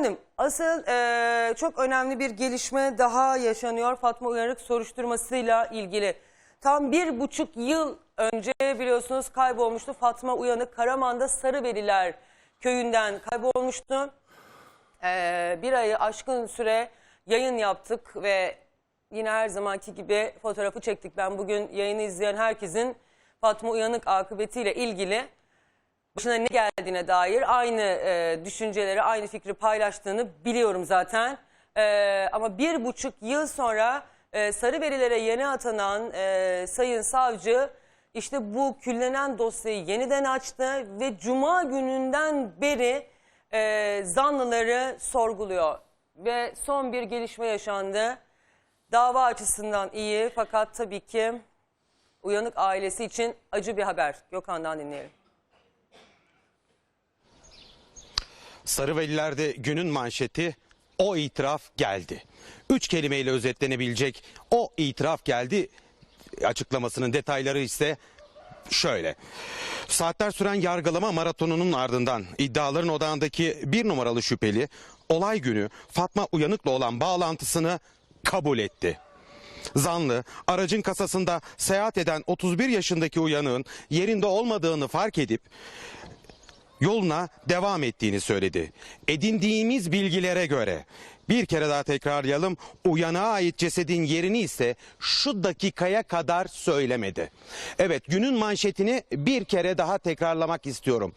Efendim asıl eee, çok önemli bir gelişme daha yaşanıyor Fatma Uyanık soruşturmasıyla ilgili. Tam bir buçuk yıl önce biliyorsunuz kaybolmuştu Fatma Uyanık Karaman'da Sarıveriler köyünden kaybolmuştu. Eee, bir ayı aşkın süre yayın yaptık ve yine her zamanki gibi fotoğrafı çektik. Ben bugün yayını izleyen herkesin Fatma Uyanık akıbetiyle ilgili başına ne geldiğine dair aynı e, düşünceleri, aynı fikri paylaştığını biliyorum zaten. E, ama bir buçuk yıl sonra e, Sarıverilere yeni atanan e, Sayın Savcı işte bu küllenen dosyayı yeniden açtı ve Cuma gününden beri e, zanlıları sorguluyor. Ve son bir gelişme yaşandı. Dava açısından iyi fakat tabii ki uyanık ailesi için acı bir haber. Gökhan'dan dinleyelim. Sarıveliler'de günün manşeti o itiraf geldi. Üç kelimeyle özetlenebilecek o itiraf geldi açıklamasının detayları ise şöyle. Saatler süren yargılama maratonunun ardından iddiaların odağındaki bir numaralı şüpheli olay günü Fatma Uyanık'la olan bağlantısını kabul etti. Zanlı aracın kasasında seyahat eden 31 yaşındaki uyanığın yerinde olmadığını fark edip yoluna devam ettiğini söyledi. Edindiğimiz bilgilere göre bir kere daha tekrarlayalım uyanığa ait cesedin yerini ise şu dakikaya kadar söylemedi. Evet günün manşetini bir kere daha tekrarlamak istiyorum.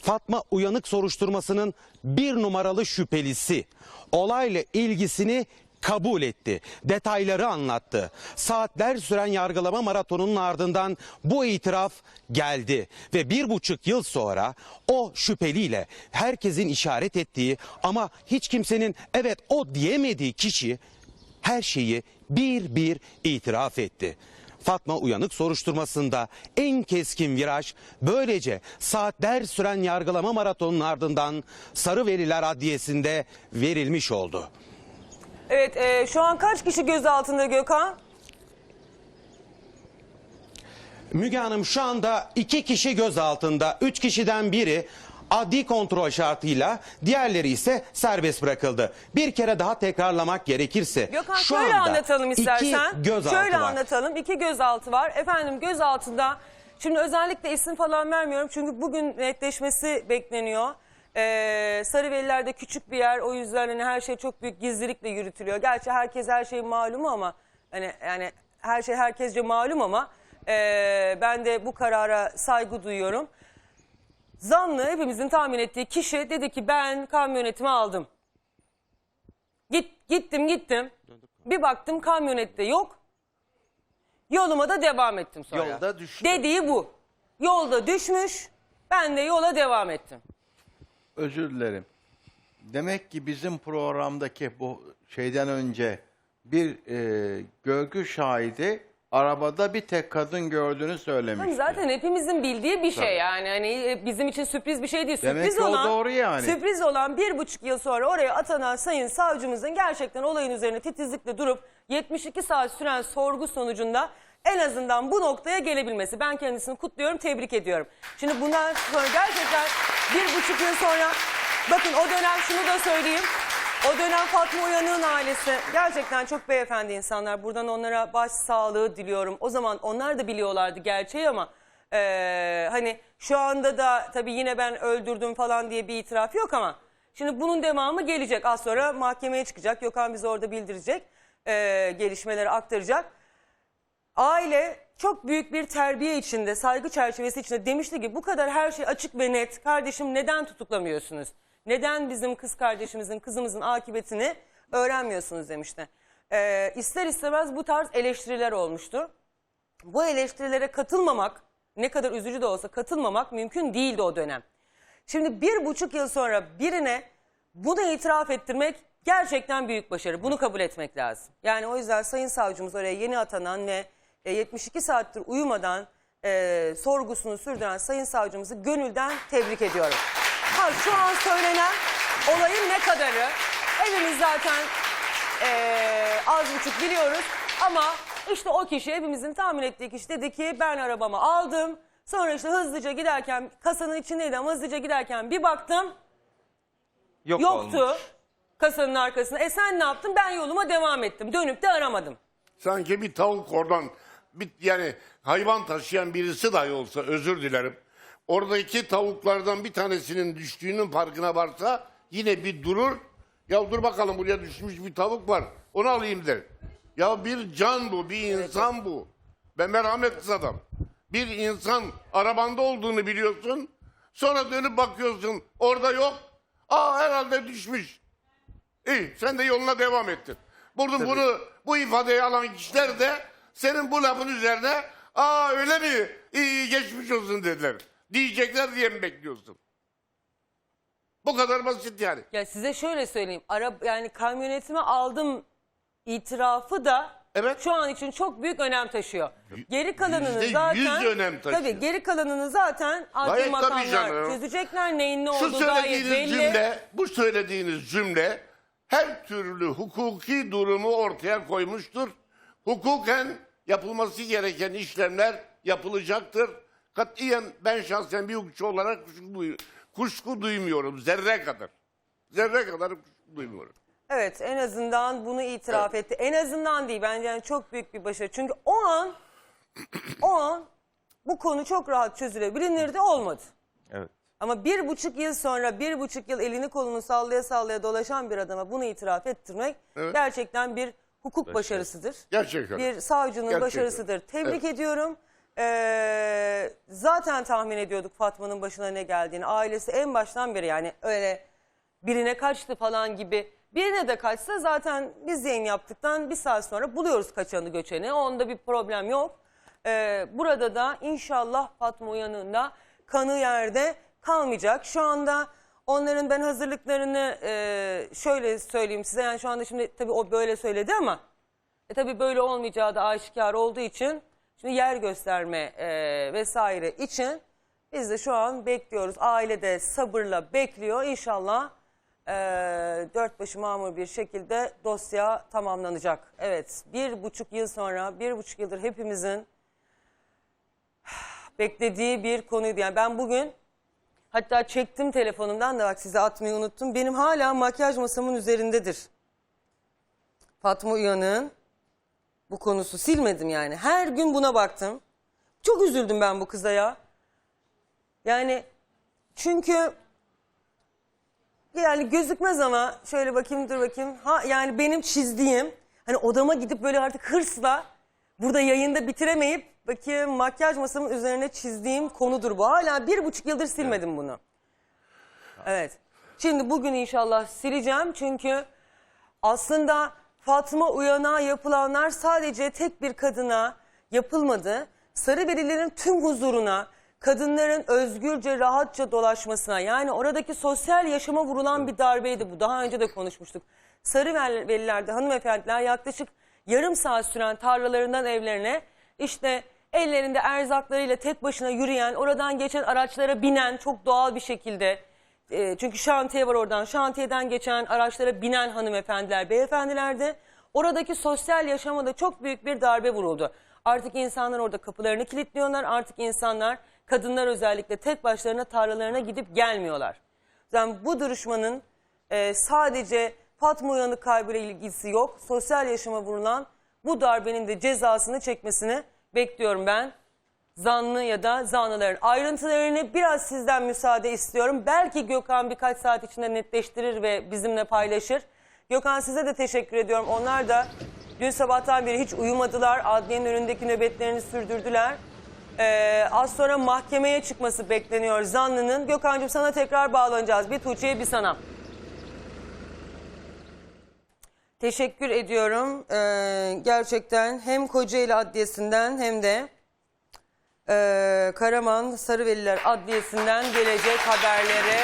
Fatma Uyanık soruşturmasının bir numaralı şüphelisi olayla ilgisini kabul etti. Detayları anlattı. Saatler süren yargılama maratonunun ardından bu itiraf geldi. Ve bir buçuk yıl sonra o şüpheliyle herkesin işaret ettiği ama hiç kimsenin evet o diyemediği kişi her şeyi bir bir itiraf etti. Fatma Uyanık soruşturmasında en keskin viraj böylece saatler süren yargılama maratonunun ardından Sarıveriler Adliyesi'nde verilmiş oldu. Evet, e, şu an kaç kişi gözaltında Gökhan? Müge Hanım şu anda iki kişi gözaltında. Üç kişiden biri adli kontrol şartıyla diğerleri ise serbest bırakıldı. Bir kere daha tekrarlamak gerekirse Gökhan şu şöyle anda anlatalım istersen. iki gözaltı şöyle var. anlatalım. İki gözaltı var. Efendim gözaltında şimdi özellikle isim falan vermiyorum çünkü bugün netleşmesi bekleniyor. Ee, Sarıveliler'de küçük bir yer o yüzden hani her şey çok büyük gizlilikle yürütülüyor. Gerçi herkes her şeyin malumu ama hani yani her şey herkesce malum ama ee, ben de bu karara saygı duyuyorum. Zanlı hepimizin tahmin ettiği kişi dedi ki ben kamyonetimi aldım. Git, gittim gittim. Bir baktım kamyonette yok. Yoluma da devam ettim sonra. Yolda düştü. Dediği bu. Yolda düşmüş. Ben de yola devam ettim. Özür dilerim. Demek ki bizim programdaki bu şeyden önce bir e, görgü şahidi arabada bir tek kadın gördüğünü söylemişti. Hani zaten hepimizin bildiği bir şey yani. Hani e, bizim için sürpriz bir şey değil. Demek sürpriz ki o olan, doğru yani. Sürpriz olan bir buçuk yıl sonra oraya atanan sayın savcımızın gerçekten olayın üzerine titizlikle durup 72 saat süren sorgu sonucunda en azından bu noktaya gelebilmesi. Ben kendisini kutluyorum, tebrik ediyorum. Şimdi bundan sonra gerçekten bir buçuk yıl sonra bakın o dönem şunu da söyleyeyim. O dönem Fatma Uyanık'ın ailesi gerçekten çok beyefendi insanlar. Buradan onlara baş sağlığı diliyorum. O zaman onlar da biliyorlardı gerçeği ama eee, hani şu anda da tabii yine ben öldürdüm falan diye bir itiraf yok ama şimdi bunun devamı gelecek. Az sonra mahkemeye çıkacak. Gökhan bize orada bildirecek. eee, gelişmeleri aktaracak. Aile çok büyük bir terbiye içinde, saygı çerçevesi içinde demişti ki bu kadar her şey açık ve net. Kardeşim neden tutuklamıyorsunuz? Neden bizim kız kardeşimizin, kızımızın akıbetini öğrenmiyorsunuz demişti. Ee, ister istemez bu tarz eleştiriler olmuştu. Bu eleştirilere katılmamak, ne kadar üzücü de olsa katılmamak mümkün değildi o dönem. Şimdi bir buçuk yıl sonra birine bunu itiraf ettirmek gerçekten büyük başarı. Bunu kabul etmek lazım. Yani o yüzden Sayın Savcımız oraya yeni atanan ve e, 72 saattir uyumadan e, sorgusunu sürdüren Sayın Savcımızı gönülden tebrik ediyorum. Ha, şu an söylenen olayın ne kadarı hepimiz zaten e, az buçuk biliyoruz ama işte o kişi hepimizin tahmin ettiği kişi dedi ki ben arabamı aldım. Sonra işte hızlıca giderken kasanın içindeydi ama hızlıca giderken bir baktım Yok Yoktu. olmuş. Kasanın arkasında. E sen ne yaptın? Ben yoluma devam ettim. Dönüp de aramadım. Sanki bir tavuk oradan bir, yani hayvan taşıyan birisi dahi olsa özür dilerim. Oradaki tavuklardan bir tanesinin düştüğünün farkına varsa yine bir durur. Ya dur bakalım buraya düşmüş bir tavuk var. Onu alayım der. Ya bir can bu, bir insan bu. Ben merhametsiz adam. Bir insan arabanda olduğunu biliyorsun. Sonra dönüp bakıyorsun orada yok. Aa herhalde düşmüş. İyi sen de yoluna devam ettin. Burada bunu bu ifadeyi alan kişiler de senin bu lafın üzerine aa öyle mi iyi, geçmiş olsun dediler. Diyecekler diye mi bekliyorsun? Bu kadar basit yani. Ya size şöyle söyleyeyim. Ara, yani kamyonetimi aldım itirafı da Evet. şu an için çok büyük önem taşıyor. Geri kalanını Yüzde zaten yüz önem taşıyor. Tabii geri kalanını zaten adli Gayet tabii makamlar canım. çözecekler. Neyin ne Şu olduğu gayet söylediğiniz belli. cümle, bu söylediğiniz cümle her türlü hukuki durumu ortaya koymuştur. Hukuken yapılması gereken işlemler yapılacaktır. Katiyen ben şahsen bir hukukçu olarak kuşku, duy- kuşku duymuyorum zerre kadar. Zerre kadar kuşku duymuyorum. Evet en azından bunu itiraf etti. En azından değil bence yani çok büyük bir başarı. Çünkü o an o an bu konu çok rahat çözülebilinirdi olmadı. Evet. Ama bir buçuk yıl sonra bir buçuk yıl elini kolunu sallaya sallaya dolaşan bir adama bunu itiraf ettirmek Evet. gerçekten bir hukuk başarısıdır. Gerçekten. Bir savcının Gerçekten. başarısıdır. Tebrik ediyorum. Ee, zaten tahmin ediyorduk Fatma'nın başına ne geldiğini. Ailesi en baştan beri yani öyle birine kaçtı falan gibi. Birine de kaçsa zaten biz yayın yaptıktan bir saat sonra buluyoruz kaçanı göçeni. Onda bir problem yok. Ee, burada da inşallah Fatma Uyan'ın da kanı yerde kalmayacak. Şu anda onların ben hazırlıklarını e, şöyle söyleyeyim size. Yani şu anda şimdi tabii o böyle söyledi ama e tabii böyle olmayacağı da aşikar olduğu için şimdi yer gösterme e, vesaire için biz de şu an bekliyoruz. Aile de sabırla bekliyor. İnşallah e, dört başı mamur bir şekilde dosya tamamlanacak. Evet bir buçuk yıl sonra bir buçuk yıldır hepimizin beklediği bir konuydu. Yani ben bugün hatta çektim telefonumdan da bak size atmayı unuttum. Benim hala makyaj masamın üzerindedir. Fatma Uyanık'ın bu konusu silmedim yani. Her gün buna baktım. Çok üzüldüm ben bu kıza ya. Yani çünkü yani gözükmez ama şöyle bakayım dur bakayım. Ha yani benim çizdiğim hani odama gidip böyle artık hırsla burada yayında bitiremeyip bakayım makyaj masamın üzerine çizdiğim konudur bu. Hala bir buçuk yıldır silmedim bunu. Evet. Şimdi bugün inşallah sileceğim çünkü aslında Fatma Uyan'a yapılanlar sadece tek bir kadına yapılmadı. Sarıbelilerin tüm huzuruna, kadınların özgürce, rahatça dolaşmasına yani oradaki sosyal yaşama vurulan bir darbeydi bu. Daha önce de konuşmuştuk. Sarıvelilerde hanımefendiler yaklaşık yarım saat süren tarlalarından evlerine işte ellerinde erzaklarıyla tek başına yürüyen, oradan geçen araçlara binen çok doğal bir şekilde e, çünkü şantiye var oradan. Şantiyeden geçen araçlara binen hanımefendiler, beyefendilerdi. Oradaki sosyal yaşama da çok büyük bir darbe vuruldu. Artık insanlar orada kapılarını kilitliyorlar. Artık insanlar, kadınlar özellikle tek başlarına tarlalarına gidip gelmiyorlar. Yani bu duruşmanın e, sadece Fatma Uyanık kaybıyla ilgisi yok. Sosyal yaşama vurulan bu darbenin de cezasını çekmesini bekliyorum ben zanlı ya da zanlıların ayrıntılarını biraz sizden müsaade istiyorum. Belki Gökhan birkaç saat içinde netleştirir ve bizimle paylaşır. Gökhan size de teşekkür ediyorum. Onlar da dün sabahtan beri hiç uyumadılar. Adliyenin önündeki nöbetlerini sürdürdüler. Ee, az sonra mahkemeye çıkması bekleniyor zanlının. Gökhan'cığım sana tekrar bağlanacağız. Bir Tuğçe'ye bir sana. Teşekkür ediyorum. Ee, gerçekten hem Kocaeli Adliyesi'nden hem de ee, Karaman Sarıveliler Adliyesi'nden gelecek haberlere